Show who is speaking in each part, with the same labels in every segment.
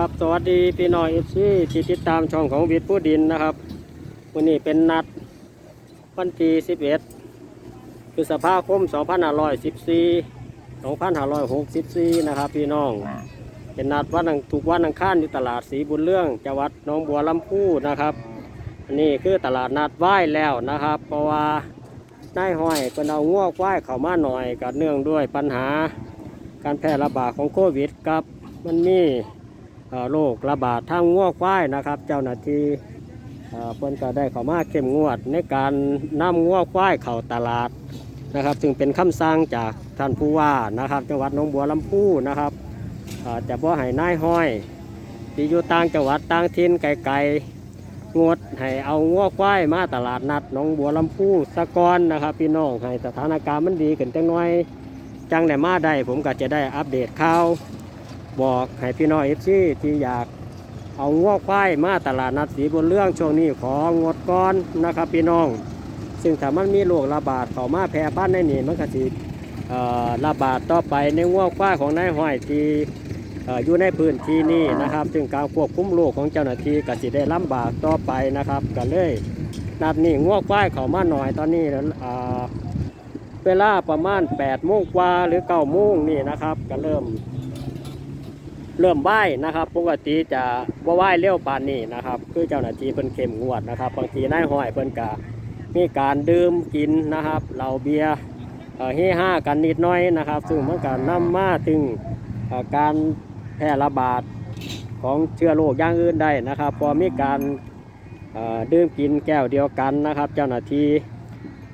Speaker 1: ครับสวัสดีพี่น้องเอฟซีที่ติดตามช่องของวิทย์ผู้ดินนะครับวันนี้เป็นนัดวันที่11พฤษภาคม2514 2564 นะครับพี่น้อง เป็นนัดวันอังทุกวันอังคารอยู่ตลาดสีบุญเรื่องจังหวัดหนองบัวลำพูนะครับอันนี้คือตลาดนัดไหว้แล้วนะครับ เพราะว่านายห้อยเป็นเอางวกไหว้เข้ามาหน่อยกับเนื่องด้วยปัญหา การแพร่ระบาดของโควิดครับมันนี่ โรคระบาดทางงัวควายนะครับ เจ้าหน้าที่เอ่อนก็ได้เข้ามาเข้มงวดในการนำงัวควายเข้าตลาดนะครับ ซึ่งเป็นคำสั่งจากท่านผู้ว่านะครับ จังหวัดหนองบัวลำพูนะครับเอ่อจะบ่ให้นายห้อยที่อยู่ต่างจังหวัดต่างถิ่นไกลๆงดให้เอางัวควายมาตลาดนัดหนองบัวลำพูสะกอนนะครับ พี่น้องให้สถานการณ์มันดีขึ้นจังน่อยจังได้มาได้ผมก็จะได้อัปเดตข่าว บอกให้พี่น้องเอฟซีที่อยากเอางวกควายมาตลาดนัดสีบนเรื่องช่วงนี้ของงดก่อนนะครับพี่น้อง ซึ่งถ้ามันมีโรคระบาดเข้ามาแพร่บ้านในนี่มันก็สิระบาดต่อไปในงวกควายของนายห้อยที่ออยู่ในพื้นที่นี้นะครับ ซึ่งการควบคุมโรคของเจ้าหน้าที่ก็สิได้ลำบากต่อไปนะครับก็เลยนัดนี้งวกควายเข้ามาหน่อยตอนนี้เอ่อเวลาประมาณ8โมงกว่าหรือ9โมงนี่นะครับ ก็เริ่ม เริ่มไหว้นะครับ ปกติจะว่าไหว้เร็วปานนี้นะครับ คือเจ้าหน้าที่เพิ่นเข้มงวดนะครับ บางทีนายห้อยเพิ่นกะมีการดื่มกินนะครับเหล้าเบียร์เอ่อเฮฮากันนิดน้อยนะครับ ซึ่งมันก็นำมาถึงการแพร่ระบาดของเชื้อโรคอย่างอื่นได้นะครับ พอมีการดื่มกินแก้วเดียวกันนะครับ เจ้าหน้าที่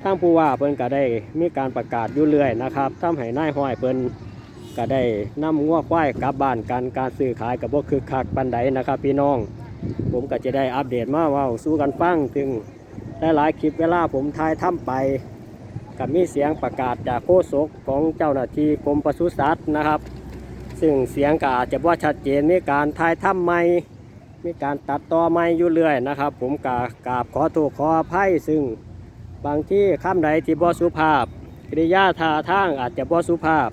Speaker 1: ทางผู้ว่าเพิ่นก็ได้มีการประกาศอยู่เรื่อยนะครับทำให้นายห้อยเพิ่น ก็ได้นำงัวควายกลับบ้านกันการซื้อขายกับบ่คือคักปันใดนะครับ พี่น้อง ผมก็จะได้อัปเดตมาว่าสู้กันฟังถึงหลายๆคลิปเวลาผมทายถ้ำไปกับมีเสียงประกาศจากโฆษกของเจ้าหน้าที่กรมปศุสัตว์นะครับ ซึ่งเสียงก็อาจจะว่าชัดเจนมีการทายถ้ำใหม่มีการตัดต่อใหม่อยู่เรื่อยนะครับ ผมกากราบขอโทษขออภัยซึ่งบางที่คำใดที่บ่สุภาพ กริยาท่าทางอาจจะบ่สุภาพ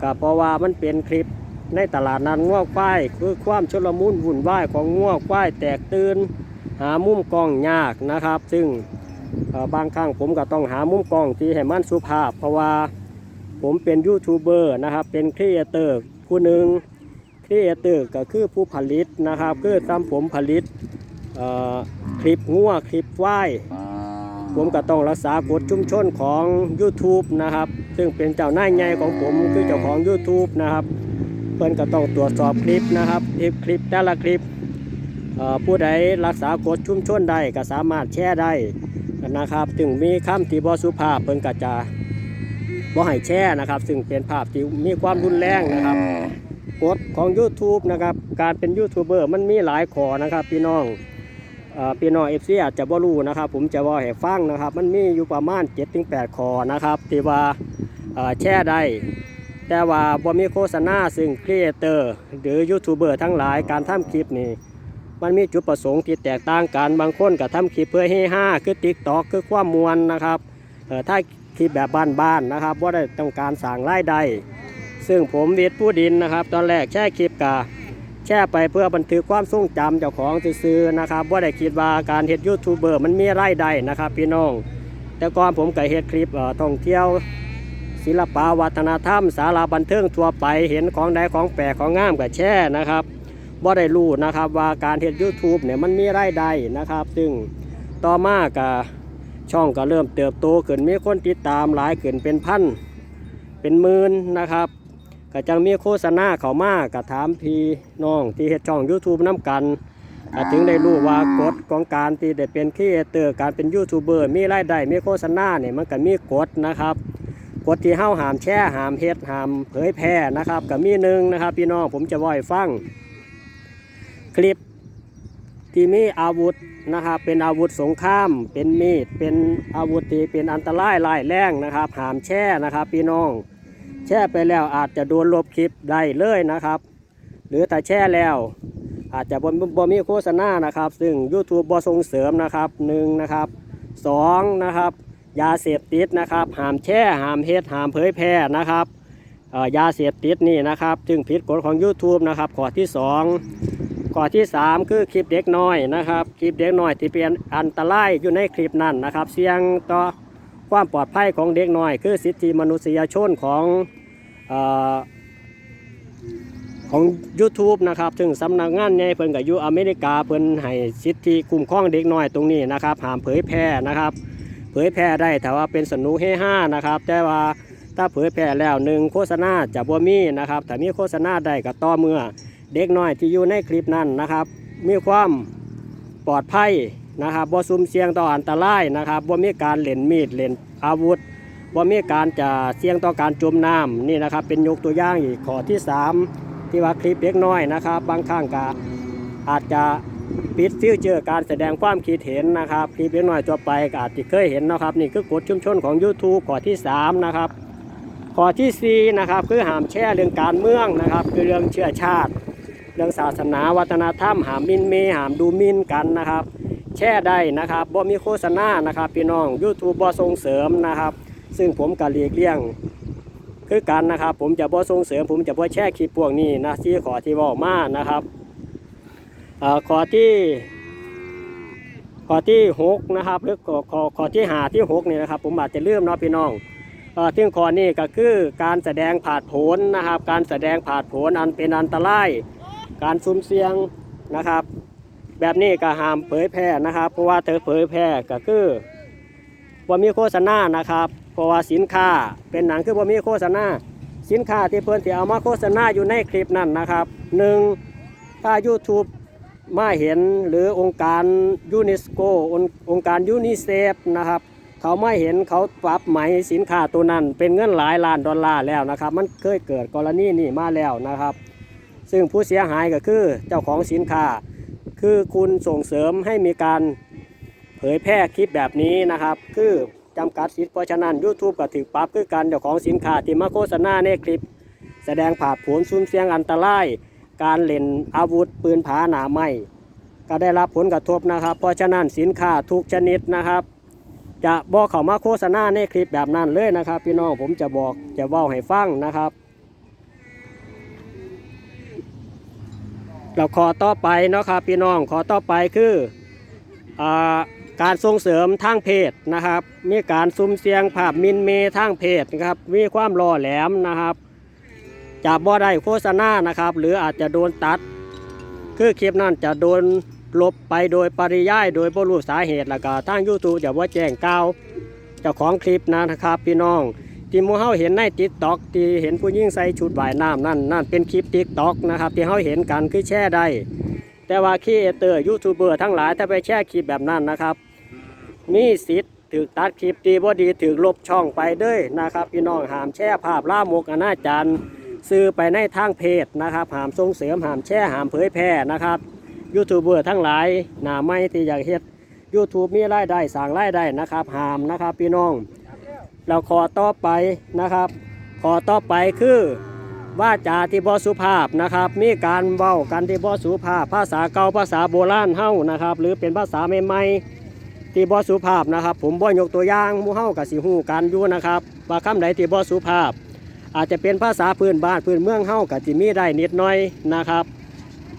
Speaker 1: ก็เพราะว่ามันเป็นคลิปในตลาดนัดง่วควายคือความชุลมุนวุ่นวายของง่วควายแตกตื่นหามุมกล้องยากนะครับ ซึ่งบางครั้งผมก็ต้องหามุมกล้องที่ให้มันสุภาพ เพราะว่าผมเป็นยูทูบเบอร์นะครับ เป็นครีเอเตอร์ผู้หนึ่งครีเอเตอร์ก็คือผู้ผลิตนะครับ คือซ้ำผมผลิตคลิปง่วคลิปคว ผมก็ต้องรักษากฎชุมชนของ YouTube นะครับ ซึ่งเป็นเจ้าหน้าใหญ่ของผมคือเจ้าของ YouTube นะครับ เพื่อนก็ต้องตรวจสอบคลิปนะครับคลิปคลิปแต่ละคลิปผู้ใดรักษากฎชุมชนได้ก็สามารถแชร์ได้นะครับ ถึงมีคำที่บ่สุภาพเพิ่นก็จะบ่ให้แชร์นะครับ ซึ่งเป็นภาพที่มีความรุนแรงนะครับกฎของ YouTube นะครับ การเป็นยูทูบเบอร์มันมีหลายข้อนะครับพี่น้อง พี่น้องเอฟซีอาจจะบ่รู้นะครับ ผมจะว่าให้ฟังนะครับ มันมีอยู่ประมาณ7-8ข้อนะครับที่ว่าแชร์ได้แต่ว่าบ่มีโฆษณาซึ่งครีเอเตอร์หรือยูทูบเบอร์ทั้งหลายการทำคลิปนี่มันมีจุดประสงค์ที่แตกต่างกันบางคนก็ทำคลิปเพื่อเฮฮาคือติ๊กตอกคือความมวลนะครับเออถ้าคลิปแบบบ้านๆนะครับว่าได้ต้องการสั่งรายได้ซึ่งผมเวทผู้ดินนะครับ ตอนแรกแช่คลิปกา แช่ไปเพื่อบันทึกความทรงจำเจ้าของซื้อนะครับว่าได้คิดว่าการเฮ็ดยูทูบเบอร์มันมีรายได้นะครับพี่น้อง แต่ก่อนผมก็เฮ็ดคลิปท่องเที่ยว ศิลปะวัฒนธรรม สาราบันเทิงทั่วไปเห็นของใดของแปลกของงามก็แช่นะครับบ่ได้รู้นะครับว่าการเฮ็ด YouTube เนี่ยมันมีรายได้นะครับ ซึ่งต่อมาก็ช่องก็เริ่มเติบโตขึ้นมีคนติดตามหลายขึ้นเป็นพันเป็นหมื่นนะครับ ก็จังมีโฆษณาเขามาก็ถามพี่น้องที่เฮ็ดช่อง YouTube น้ำกันก็ถึงได้รู้ว่ากฎของการที่ได้เป็นครีเอเตอร์การเป็นยูทูบเบอร์มีรายได้มีโฆษณาเนี่ยมันก็มีกฎนะครับกฎที่เฮาห้ามแชร์ห้ามเฮ็ดห้ามเผยแพร่นะครับก็มีหนึ่งนะครับพี่น้องผมจะว่าให้ฟัง คลิปที่มีอาวุธนะครับเป็นอาวุธสงคราม เป็นมีดเป็นอาวุธที่เป็นอันตรายร้ายแรงนะครับห้ามแช่นะครับพี่น้อง แช่ไปแล้วอาจจะโดนลบคลิปได้เลยนะครับ หรือแต่แช่แล้ว อาจจะบ่บ่มีโฆษณานะครับ ซึ่ง YouTube บ่ส่งเสริมนะครับหนึ่งนะครับสองนะครับยาเสพติดนะครับห้ามแช่ห้ามเฮ็ดห้ามเผยแพร่นะครับยาเสพติดนี่นะครับ จึงผิดกฎของ YouTube นะครับข้อที่สองข้อที่สามคือคลิปเด็กน้อยนะครับ คลิปเด็กน้อยที่เป็นอันตรายอยู่ในคลิปนั้นนะครับ เสี่ยงต่อความปลอดภัยของเด็กน้อย คือสิทธิมนุษยชนของ ของ YouTube นะครับถึงสำนักงานใหญ่เพิ่นกับอยู่อเมริกาเพิ่นให้สิทธิคุ้มครองเด็กน้อยตรงนี้นะครับห้ามเผยแพร่นะครับ เผยแพร่ได้แต่ว่าเป็นสนุกเฮฮานะครับ แต่ว่าถ้าเผยแพร่แล้วหนึ่งโฆษณาจะบ่มีนะครับแต่มีโฆษณาได้ก็ต่อเมื่อเด็กน้อยที่อยู่ในคลิปนั้นนะครับ มีความปลอดภัยนะครับบ่ซุ่มเสี่ยงต่ออันตรายนะครับบ่มีการเล่นมีดเล่นอาวุธ บ่มีการจะเสี่ยงต่อการจมน้ำนี่นะครับ เป็นยกตัวอย่างอีกข้อที่สามที่ว่าคลิปเด็กน้อยนะครับ บางครั้งก็อาจจะปิดฟิวเจอร์การแสดงความคิดเห็นนะครับคลิปเด็กน้อยตัวไปก็อาจจะเคยเห็นนะครับ นี่คือกฎชุมชนของ YouTube ข้อที่สามนะครับ ข้อที่สี่นะครับคือห้ามแชร์เรื่องการเมืองนะครับ คือเรื่องเชื้อชาติ เรื่องศาสนาวัฒนธรรมห้ามมินเมห้ามดูมินกันนะครับ แช่ได้นะครับบ่มีโฆษณานะครับพี่น้อง YouTube บ่ส่งเสริมนะครับ ซึ่งผมก็หลีกเลี่ยง คือกันนะครับ ผมจะบ่ส่งเสริม ผมจะบ่แช่คลิปพวกนี้นะที่ขอที่ว่ามานะครับอขอที่ขอที่หกนะครับหรือขอขอขอที่หาที่หกนี่นะครับผมอาจจะลืมเนาะพี่น้องเอ่อที่ข้อนี้ก็คือการแสดงผาดโผนนะครับ การแสดงผาดโผนอันเป็นอันตราย การซุ่มเสียงนะครับ แบบนี้ก็ห้ามเผยแพร่นะครับ เพราะว่าเธอเผยแพร่ก็คือว่ามีโฆษณานะครับ ราะว่าสินค้าเป็นหนังคือว่มีโฆษณาสินค้าที่เพิ่นที่เอามาโฆษณาอยู่ในคลิปนั้นนะครับหนึ่งถ้า YouTube มาเห็นหรือองค์การยูเนสโกองค์การยูนิเซฟนะครับเขาไม่เห็นเขาปรับไหมสินค้าตัวนั้น เป็นเงินหลายล้านดอลลาร์แล้วนะครับ มันเคยเกิดกรณีนี้มาแล้วนะครับ ซึ่งผู้เสียหายก็คือเจ้าของสินค้า คือคุณส่งเสริมให้มีการเผยแพร่คลิปแบบนี้นะครับ คือ จำกัดสิทธิ์เพราะฉะนั้น YouTube ก็ถือปรับคือการเจ้าของสินค้าที่มาโฆษณาในคลิป แสดงผาดผลซุ่มเสียงอันตราย การเล่นอาวุธปืนผาหนาไหมก็ได้รับผลกระทบนะครับ เพราะฉะนั้นสินค้าทุกชนิดนะครับ จะบอกเขามาโฆษณาในคลิปแบบนั้นเลยนะครับ พี่น้องผมจะบอกจะเว้าให้ฟังนะครับเราขอต่อไปเนาะครับพี่น้องขอต่อไปคืออ่า การส่งเสริมทางเพศนะครับ มีการซุ่มเสียงภาพมินเมทางเพศนะครับ มีความล่อแหลมนะครับจะบ่ได้โฆษณานะครับ หรืออาจจะโดนตัด คือคลิปนั้นจะโดนลบไปโดยปริยายโดยบ่รู้สาเหตุแล้วก็ทางยูทูบจะว่าแจ้งกล่าวเจ้าของคลิปนะครับ พี่น้องที่มูเฮาเห็นในติ๊กต็อกที่เห็นผู้หญิงใส่ชุดว่ายน้ำนั่นนั่นเป็นคลิปติ๊กต็อกนะครับที่เฮาเห็นกันคือแช่ได้แต่ว่าคีเอเตอร์ยูทูบเบอร์ทั้งหลายถ้าไปแช่คลิปแบบนั้นนะครับ มีสิทธิ์ถือตัดคลิปดีบ่ดีถือลบช่องไปเด้ยนะครับ พี่น้องห้ามแช่ภาพล่ามกอนาจารซื้อไปในทางเพจนะครับห้ามส่งเสริมห้ามแช่ห้ามเผยแพร่นะครับยูทูบเบอร์ทั้งหลายหน้าไม่ที่อยากเฮ็ด YouTube มีรายได้สั่งรายได้นะครับห้ามนะครับ พี่น้องเราขอต่อไปนะครับ ขอต่อไปคือว่าจาที่บ่สุภาพนะครับ มีการเว้ากันที่บ่สุภาพ ภาษาเก่าภาษาโบราณเฮานะครับ หรือเป็นภาษาใหม่ๆ ที่บ่สุภาพนะครับ ผมบ่ยกตัวอย่างมู่เฮากับสิฮู้กันอยู่นะครับว่าคำใดที่บ่สุภาพ อาจจะเป็นภาษาพื้นบ้านพื้นเมืองเฮากับจิมีได้นิดหน่อยนะครับ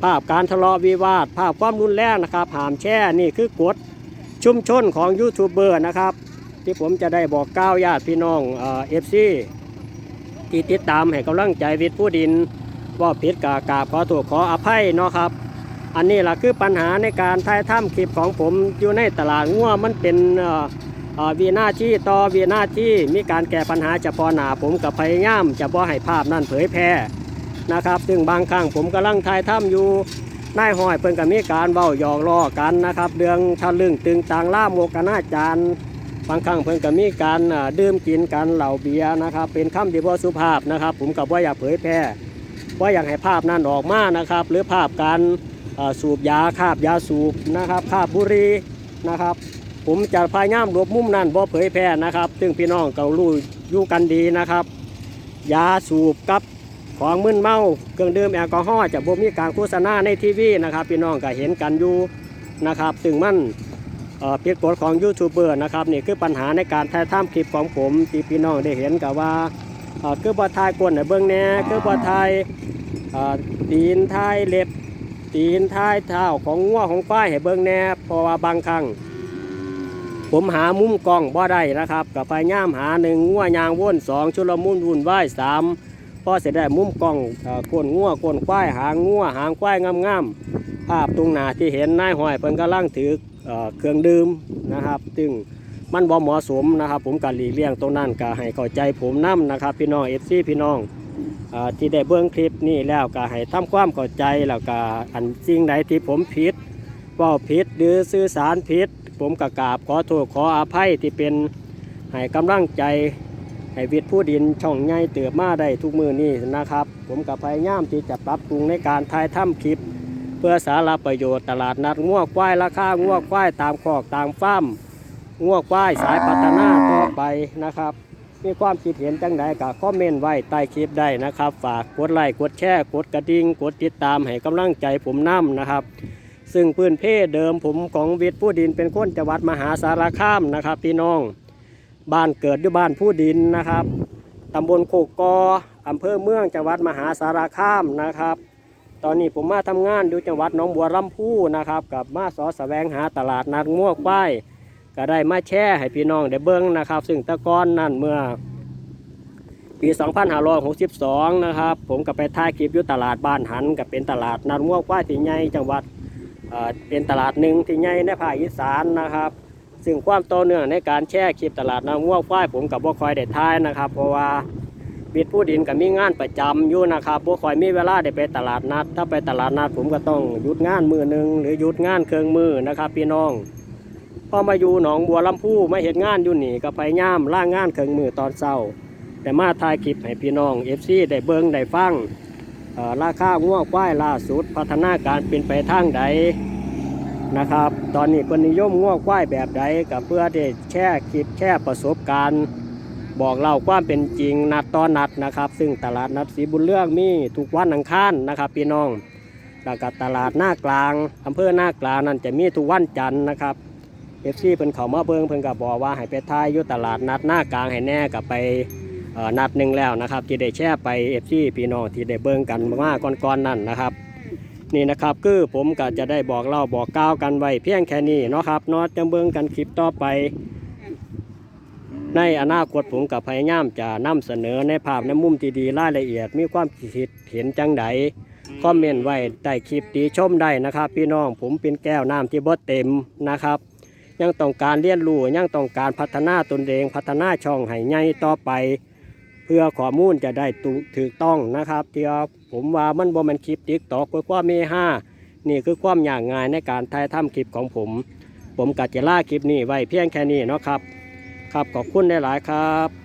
Speaker 1: ภาพการทะเลาะวิวาท ภาพความรุนแรงนะครับหามแช่นี่คือกฎชุมชนของยูทูบเบอร์นะครับ ที่ผมจะได้บอกก้าวญาติพี่น้องเอฟซีที่ติดตามให้กำลังใจวิทย์ผู้ดินว่าผิดกากาบขอโทษขออภัยเนาะครับ อันนี้แหละคือปัญหาในการถ่ายทำคลิปของผมอยู่ในตลาดงัวมันเป็นวีหน้าที่ต่อวีหน้าที่มีการแก้ปัญหาเฉพาะหน้าผมกับพยายามจะบ่ให้ภาพนั้นเผยแพร่นะครับ ซึ่งบางครั้งผมกำลังถ่ายทำอยู่นายห้อยเพิ่นก็มีการเว้าหยอกล้อกันนะครับเรื่องทะลึ่งตึงต่างล่ามกนาจารบางครั้งเพิ่นก็มีการดื่มกินกันเหล่าเบียร์นะครับ เป็นคำที่บ่สุภาพนะครับ ผมกับว่าอยากเผยแพร่ว่าอยากให้ภาพนั้นออกมานะครับ หรือภาพการ สูบยาคาบยาสูบนะครับคาบบุรีนะครับ ผมจะพยายามหลบมุมนั้นบ่เผยแพร่นะครับ ซึ่งพี่น้องก็รู้อยู่กันดีนะครับ ยาสูบกับของมึนเมาเครื่องดื่มแอลกอฮอล์จะบ่มีการโฆษณาในทีวีนะครับ พี่น้องก็เห็นกันอยู่นะครับซึ่งมันเอ่อผิดกฎของยูทูบเบอร์นะครับนี่คือปัญหาในการถ่ายทำคลิปของผมที่พี่น้องได้เห็นกับว่าเอ่อคือบ่ทายกวนในเบื้องแน่คือบ่ทายเอ่อตีนทายเล็บ ตีนท้ายเท้าของงัวของควายให้เบิ่งแหน่เพราะว่าบางครั้งผมหามุมกล้องบ่ได้นะครับกับพยายามหาหนึ่งงัวยางว่นสองชุลมุนวุ่นวายสามพอเสร็จได้มุมกล้องเอ่อก้นงัวก้นควายหางงัวหางควายงามๆภาพตรงหน้าที่เห็นนายห้อยเพิ่นกำลังถือเครื่องดื่มนะครับซึ่งมันบ่เหมาะสมนะครับ ผมก็หลีกเลี่ยงตรงนั้นก็ให้เข้าใจผมนํนะครับ พี่น้องเอฟซีพี่น้อง ที่ได้เบิ่งคลิปนี้แล้วก็ให้ทำความเข้าใจแล้วก็อันสิ่งใดที่ผมผิดว่าผิดหรือสื่อสารผิด ผมกกราบขอโทษขออภัยที่เป็นให้กำลังใจให้วิทย์ผู้ดินช่องใหญ่เติบมาได้ทุกมือนี้นะครับ ผมกับพยายามที่จะปรับปรุงในการถ่ายทำคลิป เพื่อสาระประโยชน์ตลาดนัดง้วควายราคาง้วควายตามคอกตามฟ้ามง้วควายสายพัฒนาต่อไปนะครับ มีความคิดเห็นจังใดก็คอมเมนต์ไว้ใต้คลิปได้นะครับ ฝากกดไลค์กดแชร์กดกระดิ่งกดติดตามให้กำลังใจผมนํนะครับ ซึ่งพื้นเพเดิมผมของวิทย์ผู้ดินเป็นคนจังหวัดมหาสารคามนะครับ พี่น้องบ้านเกิดด้วยบ้านผู้ดินนะครับตำบลโคกกออำเภอเมืองจังหวัดมหาสารคามนะครับ ตอนนี้ผมมาทำงานอยู่จังหวัดหนองบัวลำพูนะครับ กับมาสอแสวงหาตลาดนัดง่วควาย ก็ได้มาแชร์ให้พี่น้องได้เบิ้งนะครับ ซึ่งตะกอนนั่นเมื่อ ปี 2562 นะครับ ผมก็ไปถ่ายคลิปอยู่ตลาดบ้านหันกับเป็นตลาดนัดง่วควายที่ใหญ่จังหวัดเป็นตลาดหนึ่งที่ใหญ่ในภาคอีสานนะครับซึ่งความต่อเนื่องในการแช่คลิปตลาดน้ำง่วควายผมกับบ่คอยได้ทายนะครับ เพราะว่าบิดผู้ดินกับมีงานประจำอยู่นะครับบ่คอยมีเวลาได้ไปตลาดนัด ถ้าไปตลาดนัดผมก็ต้องหยุดงานมือหนึ่งหรือหยุดงานเครื่องมือนะครับ พี่น้อง พอมาอยู่หนองบัวลำพูมาเห็นงานอยู่นี่ก็ไปย่ามล่างงานเครื่องมือตอนเช้าแต่มาถ่ายคลิปให้พี่น้องเอฟซีได้เบิ้งได้ฟังราคาง่วงควายล่าสุดพัฒนาการเป็นไปทางใดนะครับ ตอนนี้คนนิยมง่วงควายแบบใดกับเพื่อที่แช่คลิปแช่ประสบการณ์ บอกเล่าความเป็นจริงนัดต่อนัดนะครับ ซึ่งตลาดนัดสีบุญเรื่องมีทุกวันอังคารนะครับ พี่น้องแล้วก็ตลาดหน้ากลางอำเภอหน้ากลางนั่นจะมีทุกวันจันทร์นะครับ เอฟซีเพิ่นเขามาเบิ่งเพิ่นก็บอกว่าให้ไปทายอยู่ตลาดนัดหน้ากลางให้แน่กับไปเอ่อนัดหนึ่งแล้วนะครับ ที่ได้แช่ไปเอฟซีพี่น้องที่ได้เบิ่งกันมาก่อนๆนั่นนะครับนี่นะครับคือผมก็จะได้บอกเล่าบอกกล่าวกันไว้เพียงแค่นี้เนาะครับเนอจะเบิ่งกันคลิปต่อไป ในอนาคตผมกับพยายามจะนำเสนอในภาพในมุมที่ดีรายละเอียด มีความคิดเห็นจังใดคอมเมนต์ไว้ใต้คลิปตีชมได้นะครับ พี่น้องผมเป็นแก้วน้ำที่บ่เต็มนะครับ ยังต้องการเรียนรู้ยังต้องการพัฒนาตนเองพัฒนาช่องให้ใหญ่ต่อไป เพื่อข้อมูลจะได้ถูกต้องนะครับที่ว่าผมว่ามันบ่มันคลิปติ๊กตอกเพื่อความเมห้านี่คือความยากง่ายในการถ่ายทำคลิปของผม ผมกัจจล่าคลิปนี้ไว้เพียงแค่นี้เนาะครับ ครับขอบคุณหลายๆครับ